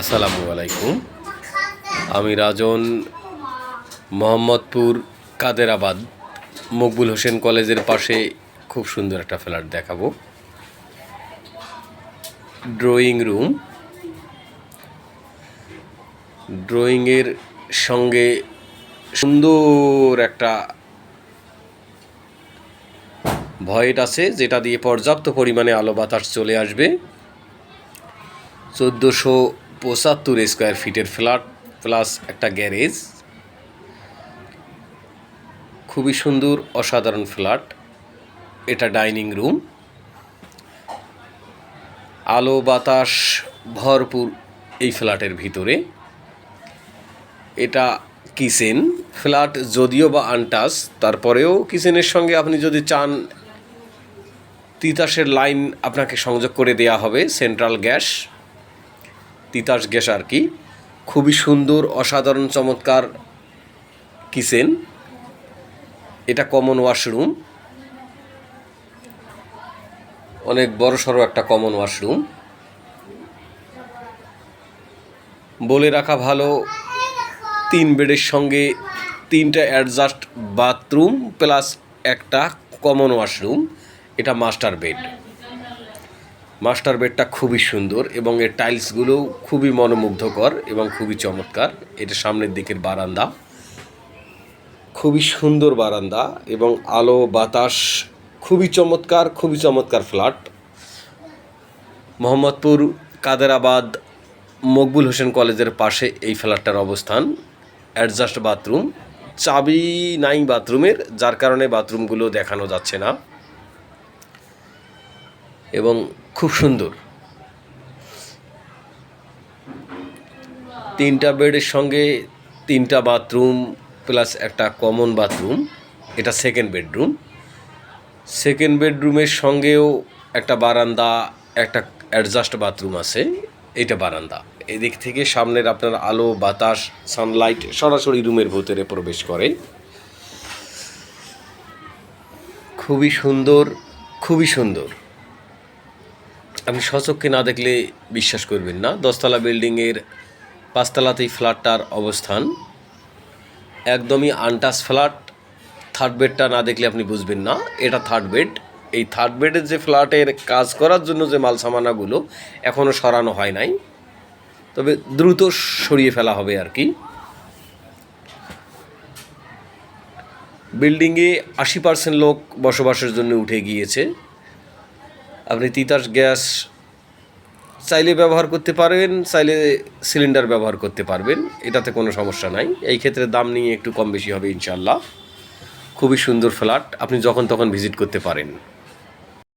আসসালামু আলাইকুম। আমি রাজন মোহাম্মদপুর কাদেরাবাদ মকবুল হোসেন কলেজের পাশে খুব সুন্দর একটা ফ্ল্যাট দেখাবো। ড্রয়িং রুম ড্রয়িংয়ের সঙ্গে সুন্দর একটা ভয়েট আছে, যেটা দিয়ে পর্যাপ্ত পরিমাণে আলো বাতাস চলে আসবে। চোদ্দোশো পঁচাত্তর স্কোয়ার ফিটের ফ্ল্যাট প্লাস একটা গ্যারেজ। খুবই সুন্দর, অসাধারণ ফ্ল্যাট। এটা ডাইনিং রুম। আলো, বাতাস, ভরপুর এই ফ্ল্যাটের ভিতরে। এটা কিচেন। ফ্ল্যাট যদিও বা আনটাস তারপরেও কিচেনের সঙ্গে আপনি যদি চান, তিতাসের লাইন আপনাকে সংযোগ করে দেয়া হবে, সেন্ট্রাল গ্যাস। তিতাস গ্যাস আর কি? খুবই সুন্দর, অসাধারণ, চমৎকার কিচেন। এটা কমন ওয়াশরুম অনেক বড় সড়ো একটা কমন ওয়াশরুম বলে রাখা ভালো, তিন বেডের সঙ্গে তিনটা অ্যাডজাস্ট বাথরুম প্লাস একটা কমন ওয়াশরুম এটা মাস্টার বেড মাস্টার বেডটা খুবই সুন্দর এবং এর টাইলসগুলো খুবই মনোমুগ্ধকর এবং খুবই চমৎকার। এটা সামনের দিকের বারান্দা। খুবই সুন্দর বারান্দা এবং আলো, বাতাস, খুবই চমৎকার খুবই চমৎকার ফ্ল্যাট। মোহাম্মদপুর, কাদেরাবাদ, মকবুল হোসেন কলেজের পাশে এই ফ্ল্যাটটার অবস্থান। Adjust bathroom. চাবি নাই বাথরুমের, যার কারণে বাথরুমগুলো দেখানো যাচ্ছে না। এবং খুব সুন্দর। তিনটা বেডের সঙ্গে তিনটা বাথরুম প্লাস একটা কমন বাথরুম, এটা সেকেন্ড বেডরুম সেকেন্ড বেডরুমের সঙ্গেও একটা বারান্দা, একটা অ্যাডজাস্ট বাথরুম আছে এটা বারান্দা। এদিক থেকে সামনের আপনার আলো, বাতাস সানলাইট সরাসরি রুমের ভেতরে প্রবেশ করে। খুবই সুন্দর খুবই সুন্দর। আপনি সচক্ষে না দেখলে বিশ্বাস করবেন না। দশতলা বিল্ডিংয়ের পাঁচতলাতেই ফ্ল্যাটটার অবস্থান। একদমই আনটাস ফ্ল্যাট। থার্ড বেডটা না দেখলে আপনি বুঝবেন না। এটা থার্ড বেড এই থার্ড বেডের যে ফ্ল্যাটের কাজ করার জন্য যে মাল সামানাগুলো এখনও সরানো হয় নাই। তবে দ্রুত সরিয়ে ফেলা হবে আর কি। বিল্ডিংয়ে আশি পার্সেন্ট লোক বসবাসের জন্য উঠে গিয়েছে। আপনি তিতাস গ্যাস চাইলে ব্যবহার করতে পারবেন, চাইলে সিলিন্ডার ব্যবহার করতে পারবেন, এটাতে কোনো সমস্যা নাই। এই ক্ষেত্রে দাম নিয়ে একটু কম বেশি হবে ইনশাল্লাহ খুবই সুন্দর ফ্ল্যাট, আপনি যখন তখন ভিজিট করতে পারেন।